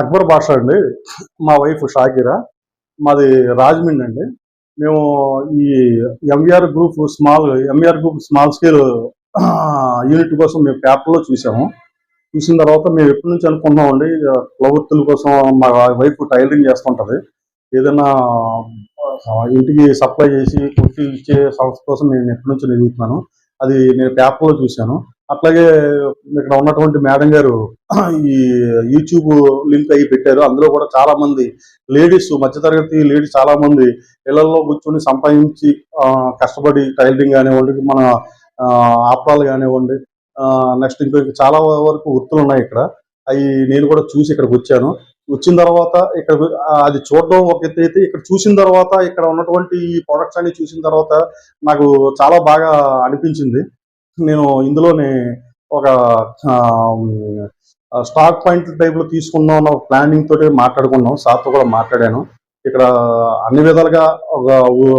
అక్బర్ భాష అండి. మా వైఫ్ షాకిరా. మాది రాజమండ్రి అండి. మేము ఈ MVR group small MVR group small scale unit కోసం మేము పేపర్లో చూసాము. చూసిన తర్వాత మేము ఎప్పటి నుంచి అనుకుంటున్నామండి ప్రవృత్తుల కోసం మా వైఫ్ టైలరింగ్ చేస్తుంటుంది. ఏదైనా ఇంటికి సప్లై చేసి కుట్టి ఇచ్చే సంస్థ కోసం నేను ఎప్పటి నుంచి ఎదుగుతున్నాను అది నేను పేపర్లో చూశాను. అట్లాగే ఇక్కడ ఉన్నటువంటి మేడం గారు ఈ యూట్యూబ్ లింక్ అయ్యి పెట్టారు. అందులో కూడా చాలా మంది లేడీస్ మధ్యతరగతి లేడీస్ చాలా మంది ఇళ్ళలో కూర్చొని సంపాదించి కష్టపడి టైలరింగ్ కానివ్వండి మన ఆపరాలు కానివ్వండి నెక్స్ట్ ఇంకో చాలా వరకు వృత్తులు ఉన్నాయి ఇక్కడ. అవి నేను కూడా చూసి ఇక్కడికి వచ్చాను. వచ్చిన తర్వాత ఇక్కడ అది చూడడం ఒక ఎత్తు అయితే ఇక్కడ చూసిన తర్వాత ఇక్కడ ఉన్నటువంటి ఈ ప్రొడక్ట్స్ అన్ని చూసిన తర్వాత నాకు చాలా బాగా అనిపించింది. నేను ఇందులోనే ఒక స్టాక్ పాయింట్ టైప్లో తీసుకుందాం అన్న ప్లానింగ్ తోటి మాట్లాడుకున్నాం. సార్తో కూడా మాట్లాడాను. ఇక్కడ అన్ని విధాలుగా ఒక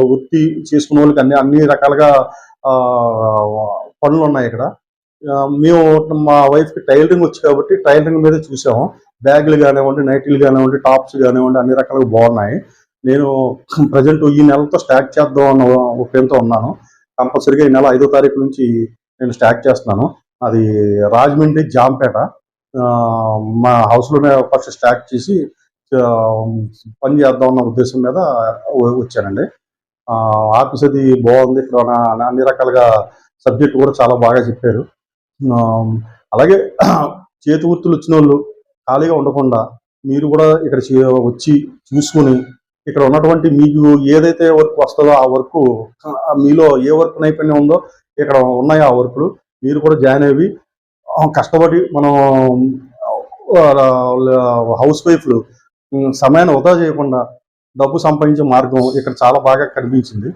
వృత్తి చేసుకున్న వాళ్ళకి అన్ని అన్ని రకాలుగా పనులు ఉన్నాయి ఇక్కడ. మేము మా వైఫ్కి టైలరింగ్ వచ్చి కాబట్టి టైలరింగ్ మీద చూసాము. బ్యాగులు కానివ్వండి నైటీలు కానివ్వండి టాప్స్ కానివ్వండి అన్ని రకాలుగా బాగున్నాయి. నేను ప్రజెంట్ ఈ నెలతో స్టార్ట్ చేద్దాం అన్న ఒపీనియన్తో ఉన్నాను. కంపల్సరీగా ఈ నెల ఐదో తారీఖు నుంచి నేను స్టార్ట్ చేస్తున్నాను. అది రాజమండ్రి జాంపేట. మా హౌస్లోనే ఫస్ట్ స్టార్ట్ చేసి పని చేద్దాం అన్న ఉద్దేశం మీద వచ్చానండి. ఆఫీస్ అది బాగుంది. ఇక్కడ అన్ని రకాలుగా సబ్జెక్ట్ కూడా చాలా బాగా చెప్పారు. అలాగే చేతి వృత్తులు వచ్చిన వాళ్ళు ఖాళీగా ఉండకుండా మీరు కూడా ఇక్కడ చే- వచ్చి చూసుకుని ఇక్కడ ఉన్నటువంటి మీకు ఏదైతే వర్క్ వస్తుందో ఆ వర్క్ మీలో ఏ వర్క్ నైపుణ్యం ఉందో ఇక్కడ ఉన్నాయి ఆ వర్క్లు? మీరు కూడా జాయిన్ అయ్యి కష్టపడి మనం హౌస్ వైఫ్లు సమయాన్ని వృధా చేయకుండా డబ్బు సంపాదించే మార్గం ఇక్కడ చాలా బాగా కనిపించింది.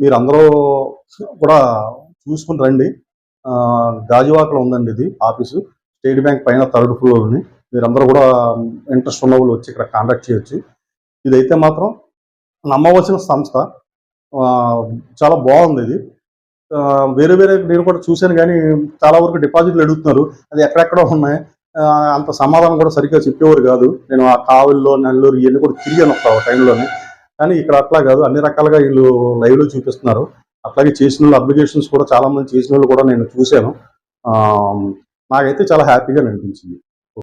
మీరు అందరూ కూడా చూసుకుని రండి. గాజువాకలో ఉందండి ఇది ఆఫీసు. స్టేట్ బ్యాంక్ పైన థర్డ్ ఫ్లోర్ని మీరందరూ కూడా ఇంట్రెస్ట్ ఉన్న వాళ్ళు వచ్చి ఇక్కడ కాంటాక్ట్ చేయొచ్చు. ఇదైతే మాత్రం నమ్మవలసిన సంస్థ. చాలా బాగుంది ఇది. వేరే వేరే నేను కూడా చూశాను కానీ చాలా వరకు డిపాజిట్లు అడుగుతున్నారు అది ఎక్కడెక్కడ ఉన్నాయి. అంత సమాధానం కూడా సరిగ్గా చెప్పేవారు కాదు. నేను ఆ కావుల్లో నెల్లూరు ఇవన్నీ కూడా తిరిగాను ఒక టైంలోనే. కానీ ఇక్కడ అట్లా కాదు. అన్ని రకాలుగా వీళ్ళు లైవ్లో చూపిస్తున్నారు. అట్లాగే చేసిన వాళ్ళు అప్లికేషన్స్ కూడా చాలామంది చేసిన వాళ్ళు కూడా నేను చూశాను. నాకైతే చాలా హ్యాపీగా అనిపించింది.